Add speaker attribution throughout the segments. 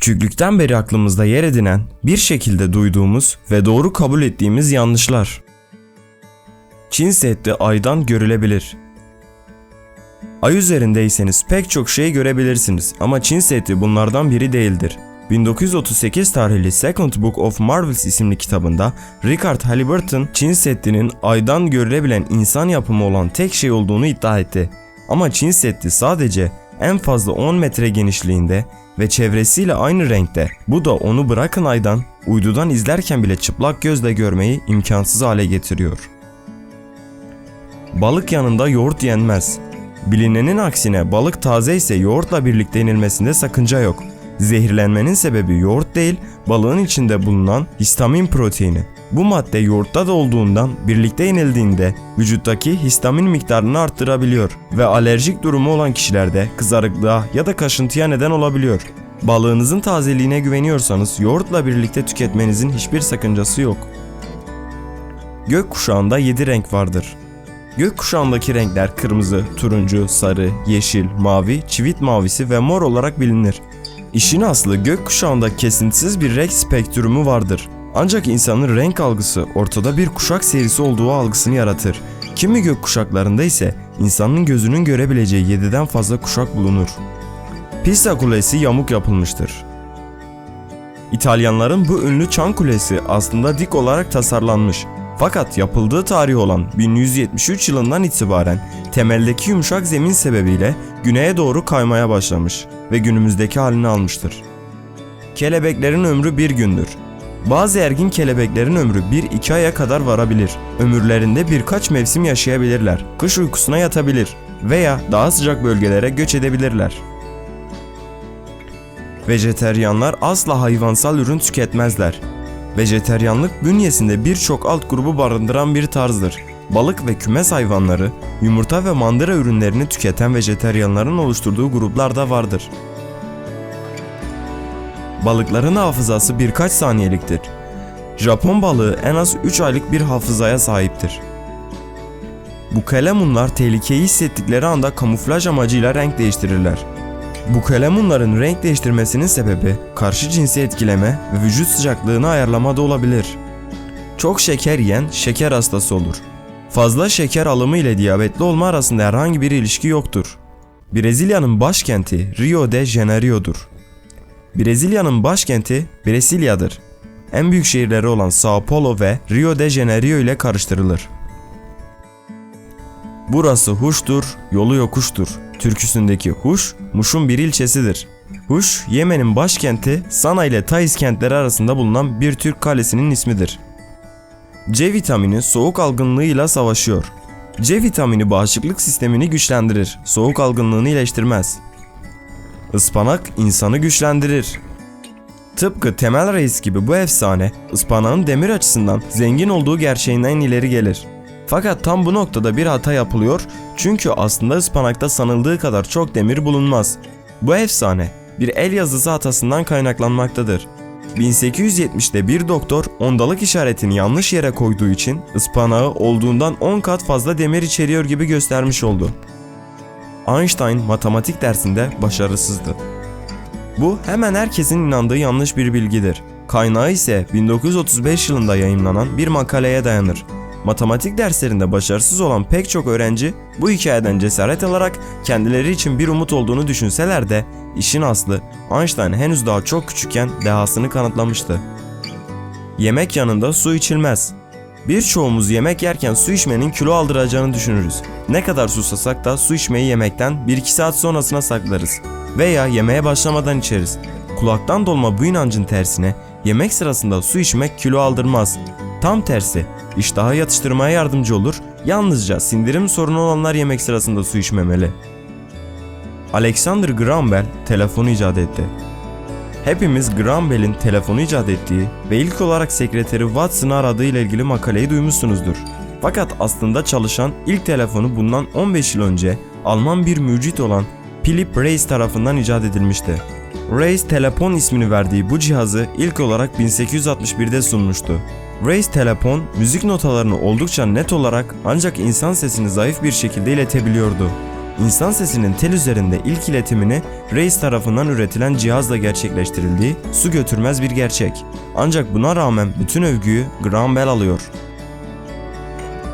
Speaker 1: Küçüklükten beri aklımızda yer edinen, bir şekilde duyduğumuz ve doğru kabul ettiğimiz yanlışlar. Çin Seddi aydan görülebilir. Ay üzerindeyseniz pek çok şey görebilirsiniz ama Çin Seddi bunlardan biri değildir. 1938 tarihli Second Book of Marvels isimli kitabında Richard Halliburton Çin Seddi'nin aydan görülebilen insan yapımı olan tek şey olduğunu iddia etti. Ama Çin Seddi sadece en fazla 10 metre genişliğinde ve çevresiyle aynı renkte. Bu da onu bırakın aydan, uydudan izlerken bile çıplak gözle görmeyi imkansız hale getiriyor. Balık yanında yoğurt yenmez. Bilinenin aksine balık taze ise yoğurtla birlikte yenilmesinde sakınca yok. Zehirlenmenin sebebi yoğurt değil, balığın içinde bulunan histamin proteini. Bu madde yoğurtta da olduğundan birlikte yenildiğinde vücuttaki histamin miktarını arttırabiliyor ve alerjik durumu olan kişilerde kızarıklığa ya da kaşıntıya neden olabiliyor. Balığınızın tazeliğine güveniyorsanız yoğurtla birlikte tüketmenizin hiçbir sakıncası yok. Gökkuşağında 7 renk vardır. Gökkuşağındaki renkler kırmızı, turuncu, sarı, yeşil, mavi, çivit mavisi ve mor olarak bilinir. İşin aslı gökkuşağında kesintisiz bir renk spektrumu vardır. Ancak insanın renk algısı ortada bir kuşak serisi olduğu algısını yaratır. Kimi gökkuşaklarında ise insanın gözünün görebileceği 7'den fazla kuşak bulunur. Pisa Kulesi yamuk yapılmıştır. İtalyanların bu ünlü çan kulesi aslında dik olarak tasarlanmış. Fakat yapıldığı tarih olan 1173 yılından itibaren temeldeki yumuşak zemin sebebiyle güneye doğru kaymaya başlamış ve günümüzdeki halini almıştır. Kelebeklerin ömrü bir gündür. Bazı ergin kelebeklerin ömrü 1-2 aya kadar varabilir. Ömürlerinde birkaç mevsim yaşayabilirler. Kış uykusuna yatabilir veya daha sıcak bölgelere göç edebilirler. Vejeteryanlar asla hayvansal ürün tüketmezler. Vejeteryanlık bünyesinde birçok alt grubu barındıran bir tarzdır. Balık ve kümes hayvanları, yumurta ve mandıra ürünlerini tüketen vejeteryanların oluşturduğu gruplar da vardır. Balıkların hafızası birkaç saniyeliktir. Japon balığı en az 3 aylık bir hafızaya sahiptir. Bu kalemunlar tehlikeyi hissettikleri anda kamuflaj amacıyla renk değiştirirler. Bu kalemunların renk değiştirmesinin sebebi karşı cinsi etkileme ve vücut sıcaklığını ayarlama da olabilir. Çok şeker yiyen şeker hastası olur. Fazla şeker alımı ile diyabetli olma arasında herhangi bir ilişki yoktur. Brezilya'nın başkenti Rio de Janeiro'dur. Brezilya'nın başkenti Brezilya'dır. En büyük şehirleri olan Sao Paulo ve Rio de Janeiro ile karıştırılır. Burası Huş'tur, yolu yokuştur. Türküsündeki Huş, Muş'un bir ilçesidir. Huş, Yemen'in başkenti Sana ile Taiz kentleri arasında bulunan bir Türk kalesinin ismidir. C vitamini soğuk algınlığıyla savaşıyor. C vitamini bağışıklık sistemini güçlendirir, soğuk algınlığını iyileştirmez. Ispanak insanı güçlendirir. Tıpkı Temel Reis gibi bu efsane, ıspanağın demir açısından zengin olduğu gerçeğinden ileri gelir. Fakat tam bu noktada bir hata yapılıyor çünkü aslında ıspanakta sanıldığı kadar çok demir bulunmaz. Bu efsane bir el yazısı hatasından kaynaklanmaktadır. 1870'de bir doktor ondalık işaretini yanlış yere koyduğu için ıspanağı olduğundan 10 kat fazla demir içeriyor gibi göstermiş oldu. Einstein matematik dersinde başarısızdı. Bu hemen herkesin inandığı yanlış bir bilgidir. Kaynağı ise 1935 yılında yayınlanan bir makaleye dayanır. Matematik derslerinde başarısız olan pek çok öğrenci bu hikayeden cesaret alarak kendileri için bir umut olduğunu düşünseler de işin aslı Einstein henüz daha çok küçükken dehasını kanıtlamıştı. Yemek yanında su içilmez. Birçoğumuz yemek yerken su içmenin kilo aldıracağını düşünürüz. Ne kadar susasak da su içmeyi yemekten 1-2 saat sonrasına saklarız. Veya yemeğe başlamadan içeriz. Kulaktan dolma bu inancın tersine yemek sırasında su içmek kilo aldırmaz. Tam tersi iştahı yatıştırmaya yardımcı olur, yalnızca sindirim sorunu olanlar yemek sırasında su içmemeli. Alexander Graham Bell telefonu icat etti. Hepimiz Graham Bell'in telefonu icat ettiği ve ilk olarak sekreteri Watson'ı aradığı ile ilgili makaleyi duymuşsunuzdur. Fakat aslında çalışan ilk telefonu bundan 15 yıl önce Alman bir mucit olan Philip Reis tarafından icat edilmişti. Reis telefon ismini verdiği bu cihazı ilk olarak 1861'de sunmuştu. Reis telefon müzik notalarını oldukça net olarak ancak insan sesini zayıf bir şekilde iletebiliyordu. insan sesinin tel üzerinde ilk iletimini reis tarafından üretilen cihazla gerçekleştirildiği su götürmez bir gerçek. Ancak buna rağmen bütün övgüyü Graham Bell alıyor.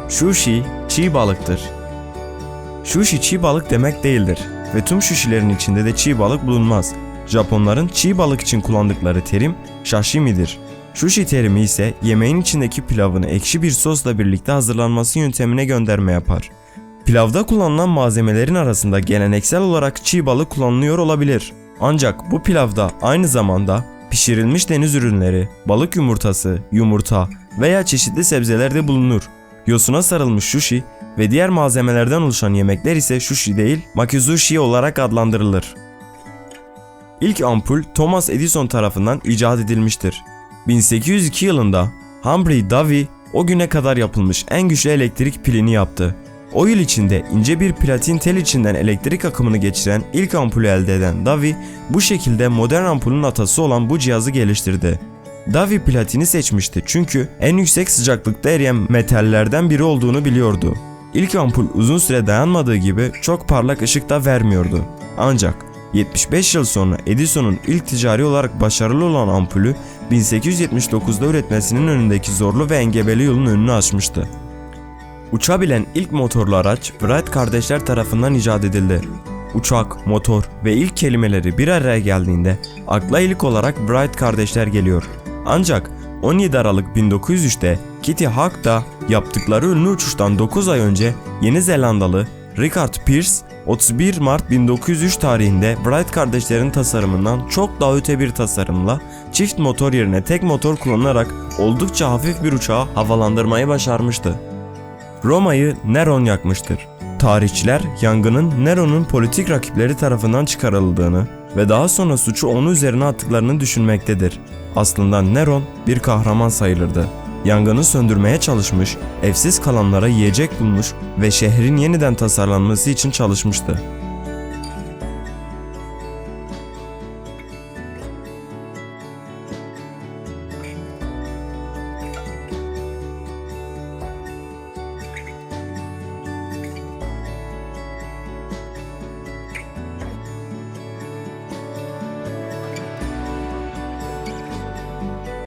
Speaker 1: Sushi çiğ balıktır. Sushi çiğ balık demek değildir ve tüm sushilerin içinde de çiğ balık bulunmaz. Japonların çiğ balık için kullandıkları terim sashimi'dir. Sushi terimi ise yemeğin içindeki pilavını ekşi bir sosla birlikte hazırlanması yöntemine gönderme yapar. Pilavda kullanılan malzemelerin arasında geleneksel olarak çiğ balık kullanılıyor olabilir. Ancak bu pilavda aynı zamanda pişirilmiş deniz ürünleri, balık yumurtası, yumurta veya çeşitli sebzeler de bulunur. Yosuna sarılmış sushi ve diğer malzemelerden oluşan yemekler ise sushi değil, makizushi olarak adlandırılır. İlk ampul Thomas Edison tarafından icat edilmiştir. 1802 yılında Humphrey Davy o güne kadar yapılmış en güçlü elektrik pilini yaptı. O yıl içinde ince bir platin tel içinden elektrik akımını geçiren ilk ampulü elde eden Davy bu şekilde modern ampulün atası olan bu cihazı geliştirdi. Davy platini seçmişti çünkü en yüksek sıcaklıkta eriyen metallerden biri olduğunu biliyordu. İlk ampul uzun süre dayanmadığı gibi çok parlak ışık da vermiyordu. Ancak 75 yıl sonra Edison'un ilk ticari olarak başarılı olan ampulü 1879'da üretmesinin önündeki zorlu ve engebeli yolun önünü açmıştı. Uçabilen ilk motorlu araç Wright kardeşler tarafından icat edildi. Uçak, motor ve ilk kelimeleri bir araya geldiğinde akla ilk olarak Wright kardeşler geliyor. Ancak 17 Aralık 1903'te Kitty Hawk da yaptıkları ünlü uçuştan 9 ay önce Yeni Zelandalı Richard Pierce 31 Mart 1903 tarihinde Wright kardeşlerin tasarımından çok daha öte bir tasarımla çift motor yerine tek motor kullanarak oldukça hafif bir uçağı havalandırmayı başarmıştı. Roma'yı Neron yakmıştır. Tarihçiler yangının Neron'un politik rakipleri tarafından çıkarıldığını ve daha sonra suçu onun üzerine attıklarını düşünmektedir. Aslında Neron bir kahraman sayılırdı. Yangını söndürmeye çalışmış, evsiz kalanlara yiyecek bulmuş ve şehrin yeniden tasarlanması için çalışmıştı.